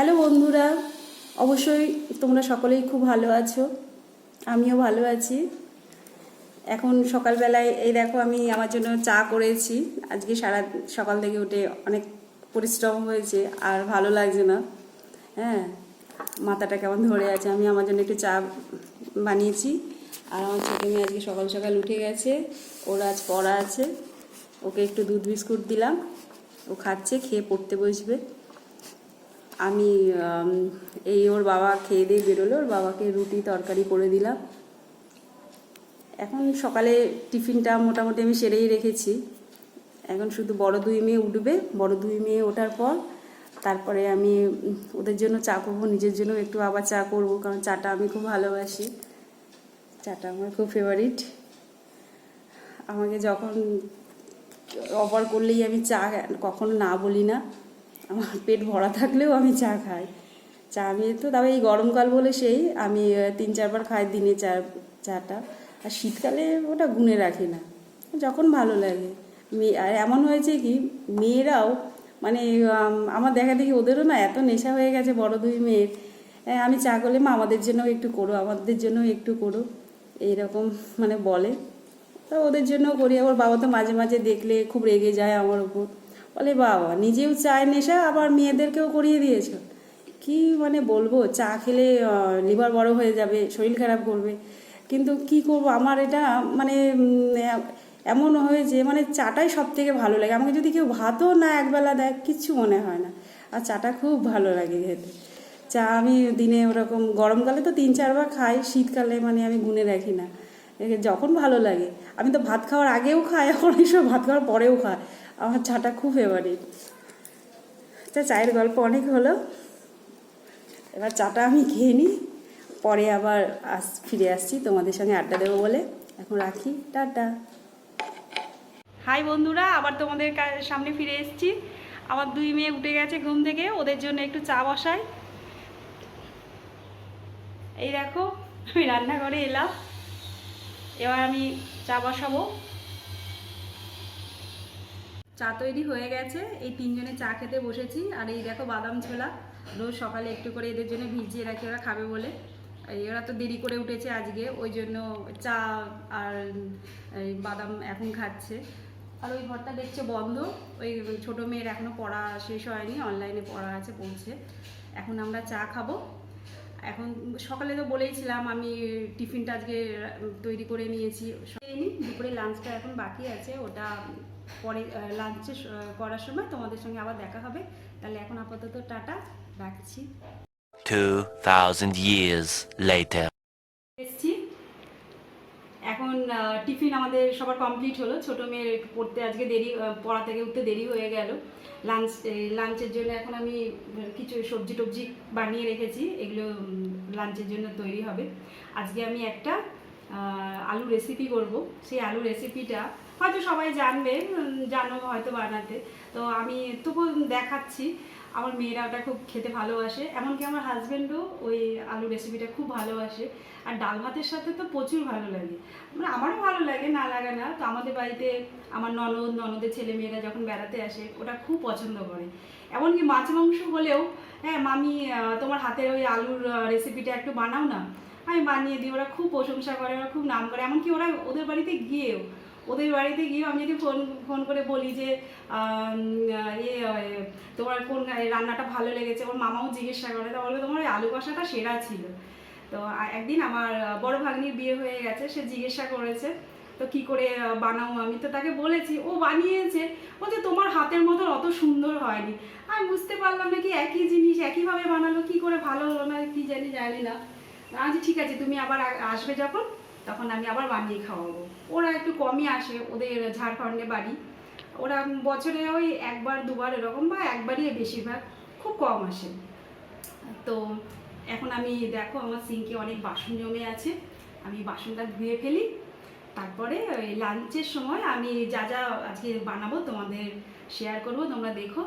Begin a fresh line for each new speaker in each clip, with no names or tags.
Hello বন্ধুরা, অবশ্যই তোমরা সকলেই খুব ভালো আছো, আমিও ভালো আছি। এখন সকালবেলায়, এই দেখো আমি আমার জন্য চা করেছি। আজকে সারা সকাল থেকে উঠে অনেক পরিশ্রম হয়েছে, আর ভালো লাগছে না। হ্যাঁ মাথাটা কেমন ধরে আছে, আমি আমার জন্য একটু চা বানিয়েছি। আর আমার ছোটো মেয়ে আজকে সকাল সকাল উঠে গেছে, ওর আজ পড়া আছে। ওকে একটু দুধ বিস্কুট দিলাম, ও খাচ্ছে, খেয়ে পড়তে বসবে। আমি এই ওর বাবা খেয়ে দিয়ে বেরোলো, ওর বাবাকে রুটি তরকারি করে দিলাম। এখন সকালে টিফিনটা মোটামুটি আমি সেরেই রেখেছি। এখন শুধু বড় দুই মেয়ে উঠবে, বড় দুই মেয়ে ওঠার পর তারপরে আমি ওদের জন্য চা করব, নিজের জন্য একটু আবার চা করব, কারণ চাটা আমি খুব ভালোবাসি। চাটা আমার খুব ফেভারিট আমাকে যখন অফার করলেই আমি চা কখনো না বলি না। আমার পেট ভরা থাকলেও আমি চা খাই। চা আমি তো, তবে এই গরমকাল বলে সেই, আমি তিন চারবার খাই দিনে চা, চাটা। আর শীতকালে ওটা গুনে রাখি না, যখন ভালো লাগে। মেয়ে আর এমন হয়েছে কি, মেয়েরাও মানে আমার দেখা দেখি ওদেরও না এত নেশা হয়ে গেছে বড় দুই মেয়ের। আমি চা করলে মা আমাদের জন্য একটু করো, আমাদের জন্য একটু করো, এইরকম মানে বলে। তো ওদের জন্যও করি আবার বাবা তো মাঝে মাঝে দেখলে খুব রেগে যায় আমার উপর। বলে, বাবা, নিজেও চায় নেশা, আবার মেয়েদেরকেও করিয়ে দিয়েছ। কি মানে বলব, চা খেলে লিভার বড় হয়ে যাবে, শরীর খারাপ করবে। কিন্তু কি করব? আমার এটা মানে এমন হয়েছে মানে চাটাই সব থেকে ভালো লাগে। আমাকে যদি কেউ ভাতও না একবেলা দেয়, কিচ্ছু মনে হয় না। আর চাটা খুব ভালো লাগে খেতে। চা আমি দিনে ওরকম গরমকালে তো তিন চারবার খাই, শীতকালে মানে আমি গুনে রাখি না। যখন ভালো লাগে। আমি তো ভাত খাওয়ার আগেও খাই, এখন এইসব ভাত খাওয়ার পরেও খাই। আমার চাটা খুব ফেভারিট তা চায়ের গল্প অনেক হলো। এবার চাটা আমি খেয়ে নিই। পরে আবার আস, ফিরে আসছি। তোমাদের সঙ্গে আড্ডা দেবো বলে। এখন রাখি। টাটা। হাই বন্ধুরা, আবার তোমাদের সামনে ফিরে এসেছি। আমার দুই মেয়ে উঠে গেছে ঘুম থেকে। ওদের জন্য একটু চা বসাই। এই দেখো, আমি রান্নাঘরে এলাম। এবার আমি চা বসাবো। চা তৈরি হয়ে গেছে। এই তিনজনে চা খেতে বসেছি। আর এই দেখো বাদাম ছোলা। রোজ সকালে একটু করে এদের জন্য ভিজিয়ে রাখি, ওরা খাবে বলে। এই ওরা তো দেরি করে উঠেছে আজকে, ওই জন্য চা আর বাদাম এখন খাচ্ছে। আর ওই ঘরটা দেখছে বন্ধ। ওই ছোটো মেয়ের এখনও পড়া শেষ হয়নি অনলাইনে পড়া আছে, পড়ছে। এখন আমরা চা খাব। এখন সকালে তো বলেইছিলাম আমি টিফিনটা আজকে তৈরি করে নিয়েছি। দুপুরে লাঞ্চটা এখন বাকি আছে ওটা পরে লাঞ্চে করার সময় তোমাদের সঙ্গে আবার দেখা হবে। তাহলে এখন আপাতত টাটা রাখছি।
2,000 years later.
এখন টিফিন আমাদের সবার কমপ্লিট হলো। ছোট মেয়ের পড়তে আজকে দেরি পড়া থেকে উঠতে দেরি হয়ে গেল। লাঞ্চ লাঞ্চের জন্য এখন আমি কিছু সবজি টবজি বানিয়ে রেখেছি। এগুলো লাঞ্চের জন্য তৈরি হবে। আজকে আমি একটা আলু রেসিপি করব। সেই আলু রেসিপিটা হয়তো সবাই জানবে জানো হয়তো বানাতে। তো আমি, তবু দেখাচ্ছি। আমার মেয়েরা ওটা খুব খেতে ভালোবাসে। এমনকি আমার হাজব্যান্ডও ওই আলু রেসিপিটা খুব ভালোবাসে। আর ডাল ভাতের সাথে তো প্রচুর ভালো লাগে। মানে আমারও ভালো লাগে, না লাগে না। তো আমাদের বাড়িতে আমার ননদ, ননদের ছেলে মেয়েরা যখন বেড়াতে আসে, ওটা খুব পছন্দ করে। এমনকি মাছ মাংস হলেও হ্যাঁ মামি তোমার হাতের ওই আলুর রেসিপিটা একটু বানাও না। আমি বানিয়ে দিই, ওরা খুব প্রশংসা করে, ওরা খুব নাম করে। এমনকি ওরা ওদের বাড়িতে গিয়েও ওদের বাড়িতে গিয়ে আমি যদি ফোন ফোন করে বলি যে এ, তোমার কোন রান্নাটা ভালো লেগেছে ওর মামাও জিজ্ঞাসা করে তো বলবে তোমার আলু কষাটা সেরা ছিল। তো একদিন আমার বড় ভাগ্নির বিয়ে হয়ে গেছে সে জিজ্ঞাসা করেছে তো কি করে বানাও আমি? তো তাকে বলেছি ও বানিয়েছে বলছে তোমার হাতের মতো অত সুন্দর হয়নি। আমি বুঝতে পারলাম না কি একই জিনিস একইভাবে বানালো কি করে ভালো হলো না কি জানি জানি না। আজ ঠিক আছে তুমি আবার আসবে যখন। তখন আমি আবার বানিয়ে খাওয়াবো। ওরা একটু কমই আসে ওদের ঝাড়খণ্ডে বাড়ি। ওরা বছরে ওই একবার, দুবার এরকম বা একবারই বেশিরভাগ, খুব কম আসে। তো এখন আমি দেখো আমার সিঙ্কে অনেক বাসন জমে আছে। আমি বাসনটা ধুয়ে ফেলি। তারপরে লাঞ্চের সময় আমি যা যা আজকে বানাবো তোমাদের শেয়ার করব, তোমরা দেখো।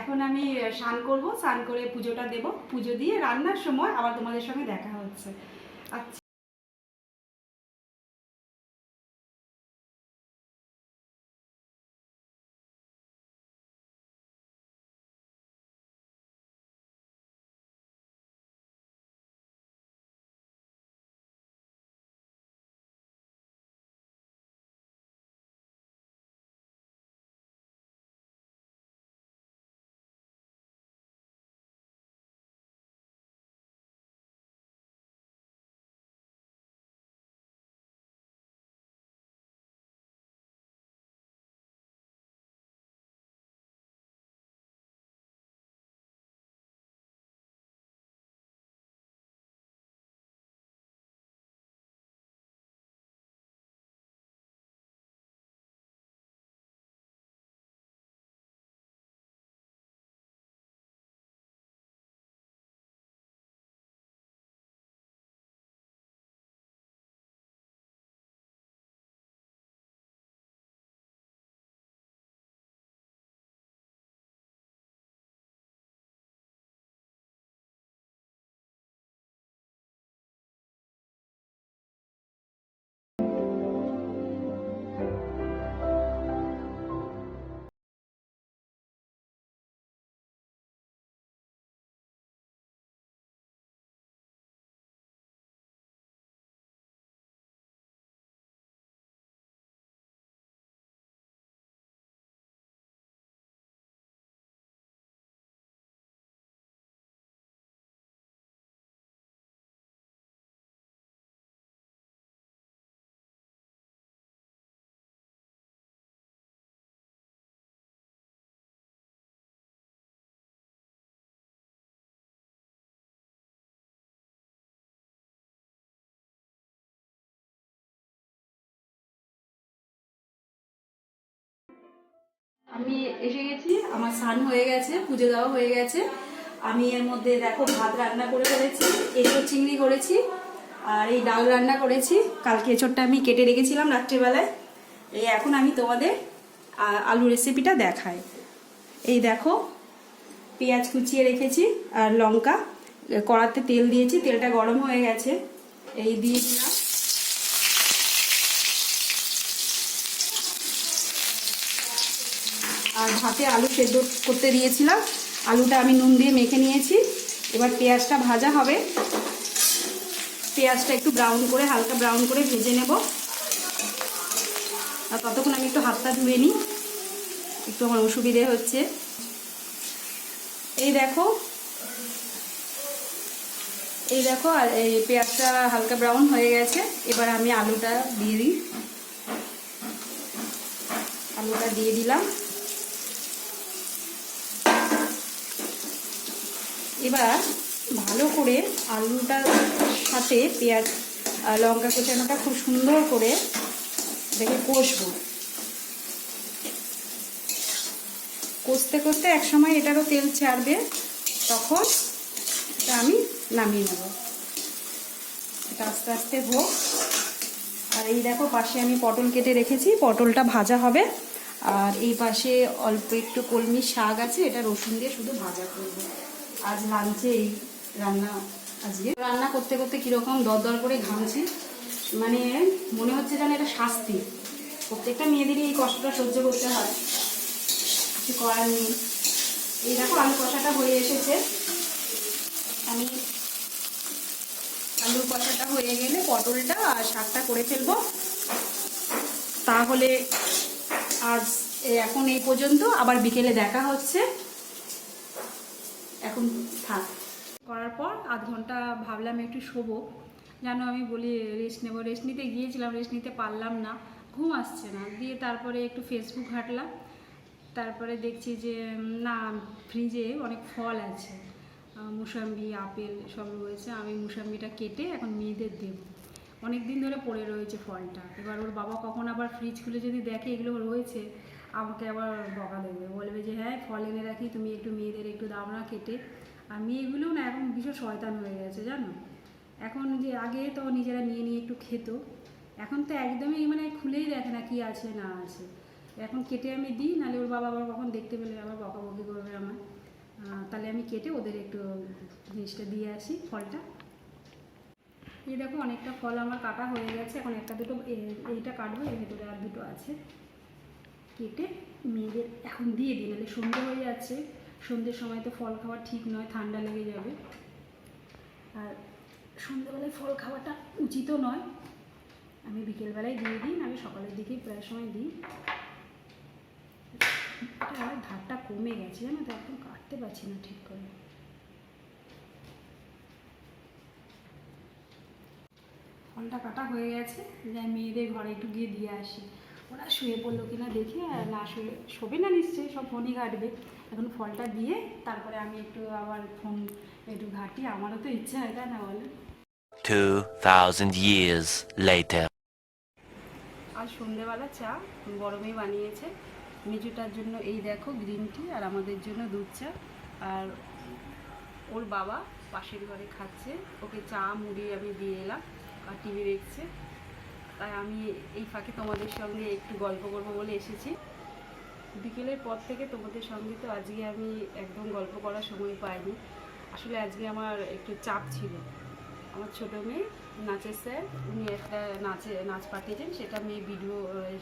এখন আমি স্নান করব, স্নান করে পুজোটা দেব। পুজো দিয়ে রান্নার সময় আবার তোমাদের সঙ্গে দেখা হচ্ছে। আচ্ছা। আমি এসে গেছি, আমার স্নান হয়ে গেছে, পুজো দেওয়া হয়ে গেছে। আমি এর মধ্যে দেখো ভাত রান্না করে ফেলেছি, এঁচড় চিংড়ি করেছি, আর এই ডাল রান্না করেছি। কালকে এঁচড়টা আমি কেটে রেখেছিলাম রাত্রিবেলায়। এই এখন আমি তোমাদের আলু রেসিপিটা দেখাই। এই দেখো, পেঁয়াজ কুচিয়ে রেখেছি আর লঙ্কা। কড়াতে তেল দিয়েছি, তেলটা গরম হয়ে গেছে। এই দিয়ে দিলাম। আর ভাতে আলু সেদ্ধ করতে দিয়েছিলাম। আলুটা আমি নুন দিয়ে মেখে নিয়েছি। এবার পেঁয়াজটা ভাজা হবে। পেঁয়াজটা একটু ব্রাউন করে, হালকা ব্রাউন করে ভেজে নেব। আর ততক্ষণ আমি একটু হাতটা ধুয়ে নিই। একটু আমার অসুবিধে হচ্ছে। এই দেখো। এই দেখো, আর এই পেঁয়াজটা হালকা ব্রাউন হয়ে গেছে। এবার আমি আলুটা দিয়ে দিই। আলুটা দিয়ে দিলাম। এবার ভালো করে আলুটার সাথে পেঁয়াজ লঙ্কা কোচানোটা খুব সুন্দর করে দেখে কষবো। কষতে কষতে একসময় এটারও তেল ছাড়বে, তখন এটা আমি নামিয়ে নেব। এটা আস্তে আস্তে হোক। আর এই দেখো, পাশে আমি পটল কেটে রেখেছি, পটলটা ভাজা হবে। আর এই পাশে অল্প একটু কলমি শাক আছে, এটা রসুন দিয়ে শুধু ভাজা করব। আজ লাঞ্চে এই রান্না আজকে। রান্না করতে করতে কীরকম দরদর করে ঘামছি মানে মনে হচ্ছে যেন এটা শাস্তি। প্রত্যেকটা মেয়েদেরই এই কষ্টটা সহ্য করতে হয়। কিছু করার নেই। এই দেখো আলু কষাটা হয়ে এসেছে। আমি আলুর কষাটা হয়ে গেলে পটলটা আর শাকটা করে ফেলব। তাহলে আজ এখন এই পর্যন্ত। আবার বিকেলে দেখা হচ্ছে। এখন থাক। করার পর আধ ঘণ্টা ভাবলাম একটু শোবো। জানো আমি বলি রেস্ট নেব। রেস্ট নিতে গিয়েছিলাম রেস্ট নিতে পারলাম না। ঘুম আসছে না। দিয়ে তারপরে একটু ফেসবুক ঘাটলাম। তারপরে দেখছি যে না ফ্রিজে অনেক ফল আছে। মুসাম্বি, আপেল সব রয়েছে। আমি মুসাম্বিটা কেটে এখন মেয়েদের দেব। অনেক দিন ধরে পড়ে রয়েছে ফলটা। এবার ওর বাবা কখন আবার ফ্রিজ খুলে যদি দেখে এগুলো রয়েছে আমাকে আবার বকা দেবে। বলবে যে হ্যাঁ ফল এনে রাখি, তুমি একটু মেয়েদের একটু দাম না কেটে। আর মেয়েগুলো না এখন ভীষণ শয়তান হয়ে গেছে, জানো? এখন যে আগে তো নিজেরা নিয়ে নিয়ে একটু খেত, এখন তো একদমই মানে খুলেই দেখে না কি আছে, না আছে। এখন কেটে আমি দিই, নাহলে ওর বাবা আবার কখন দেখতে পেলে, আবার বকাবকি করবে আমার। তাহলে আমি কেটে ওদের একটু জিনিসটা দিয়ে আসি, ফলটা। এই দেখো, অনেকটা ফল আমার কাটা হয়ে গেছে। এখন একটা দুটো এইটা কাটবো, এর ভেতরে আর দুটো আছে। কেটে মেয়েদের এখন দিয়ে দিই, নাহলে সন্ধে হয়ে যাচ্ছে। সন্ধ্যের সময় তো ফল খাওয়া ঠিক নয়, ঠান্ডা লেগে যাবে। আর সন্ধ্যেবেলায় ফল খাওয়াটা উচিতও নয়। আমি বিকেলবেলায় দিয়ে দিই আমি সকালের দিকেই প্রায় সময় দিই। এটা ধারটা কমে গেছে, জানো তো, একদম কাটতে পারছি না ঠিক করে। ফলটা কাটা হয়ে গেছে, যাই মেয়েদের ঘরে একটু গিয়ে দিয়ে আসি। ওরা শুয়ে পড়ল কিনা দেখে আর না শুয়ে শোবে না নিশ্চয়ই সব ফোনই ঘাটবে। এখন ফলটা দিয়ে তারপরে আমি একটু আবার ফোন একটু ঘাঁটি আমারও তো ইচ্ছা হয় না বলে?
2,000 years later.
আর সন্ধেবেলা চা মেয়ে বানিয়েছে। মেজুটার জন্য এই দেখো গ্রিন টি আর আমাদের জন্য দুধ চা। আর ওর বাবা পাশের ঘরে খাচ্ছে। ওকে চা মুড়ি আমি দিয়ে এলাম আর টিভি দেখছে। তাই আমি এই ফাঁকে তোমাদের সঙ্গে একটু গল্প করব বলে এসেছি। বিকেলের পর থেকে তোমাদের সঙ্গে তো আজকে আমি একদম গল্প করার সময় পাইনি। আসলে আজকে আমার একটু চাপ ছিল। আমার ছোটো মেয়ে নাচের স্যার, উনি একটা নাচে, নাচ পাঠিয়েছেন, সেটা মেয়ে ভিডিও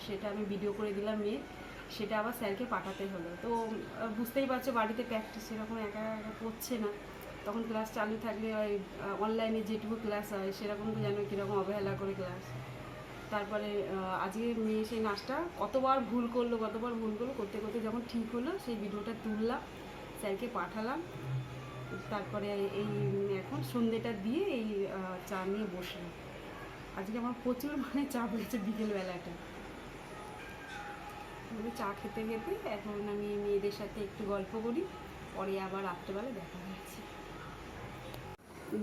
সেটা আমি ভিডিও করে দিলাম মেয়ে সেটা আবার স্যারকে পাঠাতে হলো। তো বুঝতেই পারছ বাড়িতে প্র্যাকটিস সেরকম একা একা করছে না। তখন ক্লাস চালু থাকলে অনলাইনে যেটুকু ক্লাস হয়, সেরকম জানো কীরকম অবহেলা করে ক্লাস তারপরে আজকে মেয়ে সেই নাচটা কতবার ভুল করল, কতবার ভুল করল, করতে করতে যখন ঠিক হলো, সেই ভিডিওটা তুললাম, স্যারকে পাঠালাম। তারপরে এই, এখন সন্ধেটা দিয়ে এই চা নিয়ে বসলাম। আজকে আমার প্রচুর মানে চাপ হয়েছে বিকেলবেলাটা। চা খেতে খেতে এখন আমি মেয়েদের সাথে একটু গল্প করি, পরে আবার রাত্রেবেলা দেখা হচ্ছে।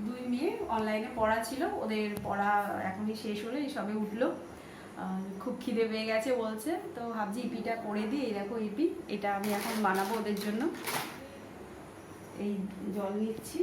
দুই মেয়ে অনলাইনে পড়া ছিল। ওদের পড়া এখনই শেষ হলে সবে উঠল। খুব খিদে পেয়ে গেছে বলছে। তো ভাবছি ইপিটা করে দিই, এই দেখো ইপি এটা আমি এখন বানাবো ওদের জন্য। এই জল নিচ্ছি।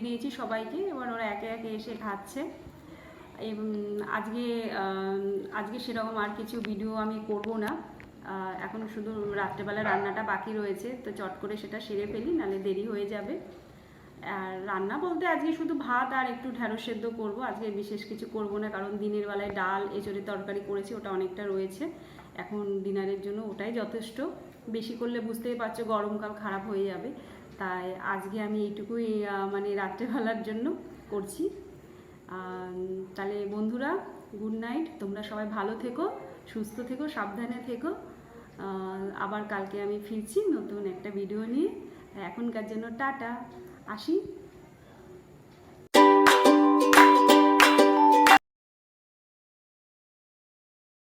দিয়ে দিয়েছি সবাইকে, এবার ওরা একে একে এসে খাচ্ছে। আজকে আজকে সেরকম আর কিছু ভিডিও আমি করব না। এখন শুধু রাত্রেবেলা রান্নাটা বাকি রয়েছে, তো চট করে সেটা সেরে ফেলি, নাহলে দেরি হয়ে যাবে। আর রান্না বলতে আজকে শুধু ভাত আর একটু ঢ্যাঁড়স সেদ্ধ করব, আজকে বিশেষ কিছু করব না, কারণ দিনের বেলায় ডাল, এঁচড়ের তরকারি করেছি, ওটা অনেকটা রয়েছে। এখন ডিনারের জন্য ওটাই যথেষ্ট। বেশি করলে বুঝতেই পারছ গরমকাল খারাপ হয়ে যাবে। তাই আজকে আমি এইটুকুই মানে রাত্রেবেলার জন্য করছি। তাহলে বন্ধুরা গুড নাইট তোমরা সবাই ভালো থেকো, সুস্থ থেকো, সাবধানে থেকো। আবার কালকে আমি ফিরছি নতুন একটা ভিডিও নিয়ে। এখনকার জন্য টাটা। আসি।